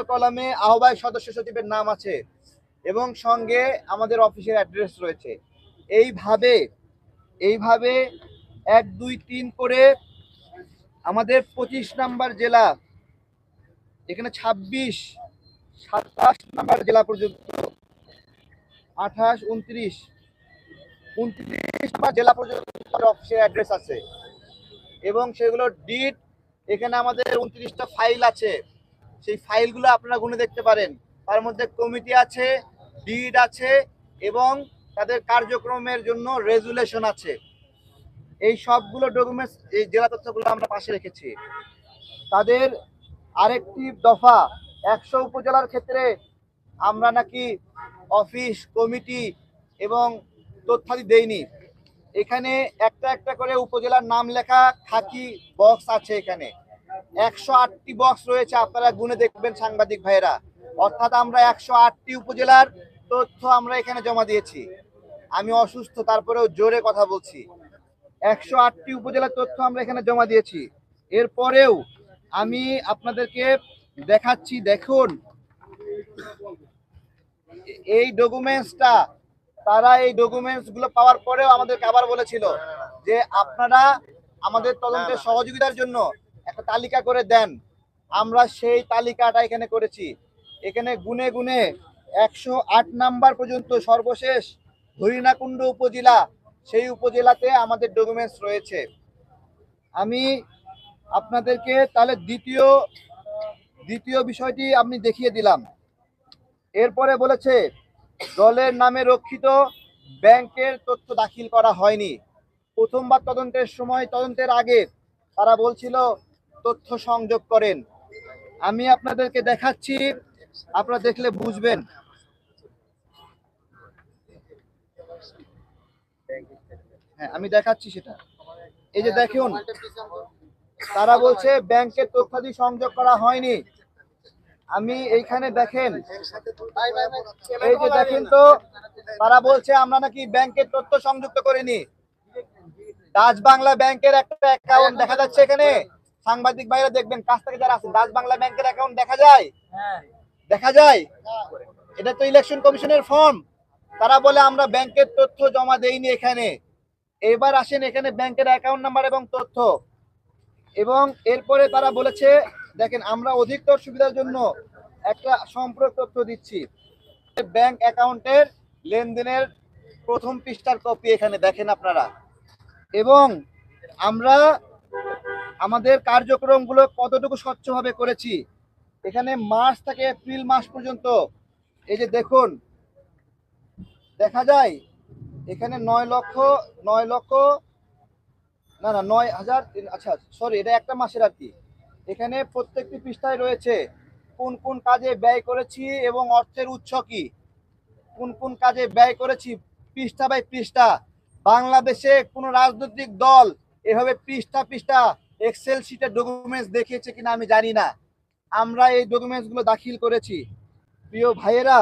দ্বিতীয় কলামে আহ্বায়ক সদস্য সচিবের নাম আছে এবং সঙ্গে আমাদের অফিসের অ্যাড্রেস রয়েছে। এইভাবে এইভাবে এক, দুই, তিন করে আমাদের পঁচিশ নাম্বার জেলা, এখানে ছাব্বিশ, সাতাশ নাম্বার জেলা পর্যন্ত, আঠাশ, উনত্রিশ উনত্রিশ নাম্বার জেলা পর্যন্ত অফিসের অ্যাড্রেস আছে। এবং সেগুলো ডিট, এখানে আমাদের উনত্রিশটা ফাইল আছে। সেই ফাইলগুলো আপনারা গুনে দেখতে পারেন। তার মধ্যে কমিটি আছে, ডিড আছে এবং তাদের কার্যক্রমের জন্য রেজুলেশন আছে। এই সবগুলো ডকুমেন্টস, এই জেলা তথ্যগুলো আমরা পাশে রেখেছি। তাদের আরেকটি দফা, একশো উপজেলার ক্ষেত্রে আমরা নাকি অফিস, কমিটি এবং তথ্যাদি দেইনি। এখানে একটা একটা করে উপজেলার নাম লেখা খাকি বক্স আছে এখানে। একশো আটটি বক্স রয়েছে, আপনারা গুনে দেখবেন সাংবাদিক ভাইয়েরা। অর্থাৎ আমরা একশো আটটি উপজেলার তথ্য আমরা এখানে জমা দিয়েছি। আমি অসুস্থ, তারপরেও জোরে কথা বলছি। একশো আটটি উপজেলার তথ্য আমরা এখানে জমা দিয়েছি। এরপরেও আমি আপনাদেরকে দেখাচ্ছি, দেখুন। এই ডকুমেন্টসটা তারা এই ডকুমেন্টসগুলো পাওয়ার পরেও আমাদেরকে আবার বলেছিল যে আপনারা আমাদের তদন্তের সহযোগিতার জন্য একটা তালিকা করে দেন। আমরা সেই তালিকাটা এখানে করেছি। এখানে গুনে গুনে একশো আট নাম্বার পর্যন্ত সর্বশেষ হরিণাকুণ্ড উপজেলা, সেই উপজেলাতে আমাদের ডকুমেন্টস রয়েছে। আমি আপনাদেরকে তাহলে দ্বিতীয় দ্বিতীয় বিষয়টি আমি দেখিয়ে দিলাম। এরপরে বলেছে, দলের নামে রক্ষিত ব্যাংকের তথ্য দাখিল করা হয়নি। প্রথমবার তদন্তের সময়, তদন্তের আগে তারা বলছিল তথ্য সংযোগ করেন। আমি আপনাদেরকে দেখাচ্ছি, আপনারা দেখলে বুঝবেন। হ্যাঁ আমি দেখাচ্ছি সেটা। এই যে দেখুন, তারা বলছে ব্যাংকের তথ্যাদি সংযোগ করা হয়নি। আমি এইখানে দেখেন, এই যে দেখেন তো, তারা বলছে আমরা নাকি ব্যাংকের তথ্য সংযুক্ত করিনি। ডাচ বাংলা ব্যাংকের একটা অ্যাকাউন্ট দেখা যাচ্ছে এখানে। সাংবাদিক ভাইরা দেখবেন কাছ থেকে যারা আছেন ডাচ বাংলা ব্যাংকের অ্যাকাউন্ট দেখা যায়? দেখা যায়? এটা তো ইলেকশন কমিশনের ফর্ম তারা বলে আমরা ব্যাংকের তথ্য জমা দেইনি এখানে। এবার আসেন এখানে ব্যাংকের অ্যাকাউন্ট নাম্বার এবং তথ্য। এবং এরপরে তারা বলেছে দেখেন আমরা অধিকতর সুবিধার জন্য একটা সম্পর্ক তথ্য দিচ্ছি। ব্যাংক অ্যাকাউন্টের লেনদেনের প্রথম পৃষ্ঠার কপি এখানে দেখেন আপনারা। এবং আমরা আমাদের কার্যক্রমগুলো কতটুকু স্বচ্ছভাবে করেছি? এখানে মার্চ থেকে এপ্রিল মাস পর্যন্ত, এই যে দেখুন, দেখা যায়, এখানে নয় লক্ষ নয় লক্ষ, না না, নয় হাজার আচ্ছা সরি এটা একটা মাসের আর কি। এখানে প্রত্যেকটি পৃষ্ঠায় রয়েছে, কোন কোন কাজে ব্যয় করেছি এবং অর্থের উৎস কি? কোন কোন কাজে ব্যয় করেছি? পৃষ্ঠা বাই পৃষ্ঠা। বাংলাদেশে কোন রাজনৈতিক দল এভাবে পৃষ্ঠা পৃষ্ঠা এক্সেল শিটের ডকুমেন্টস দেখিয়েছে কিনা আমি জানি না। আমরা এই ডকুমেন্টসগুলো দাখিল করেছি। প্রিয় ভাইয়েরা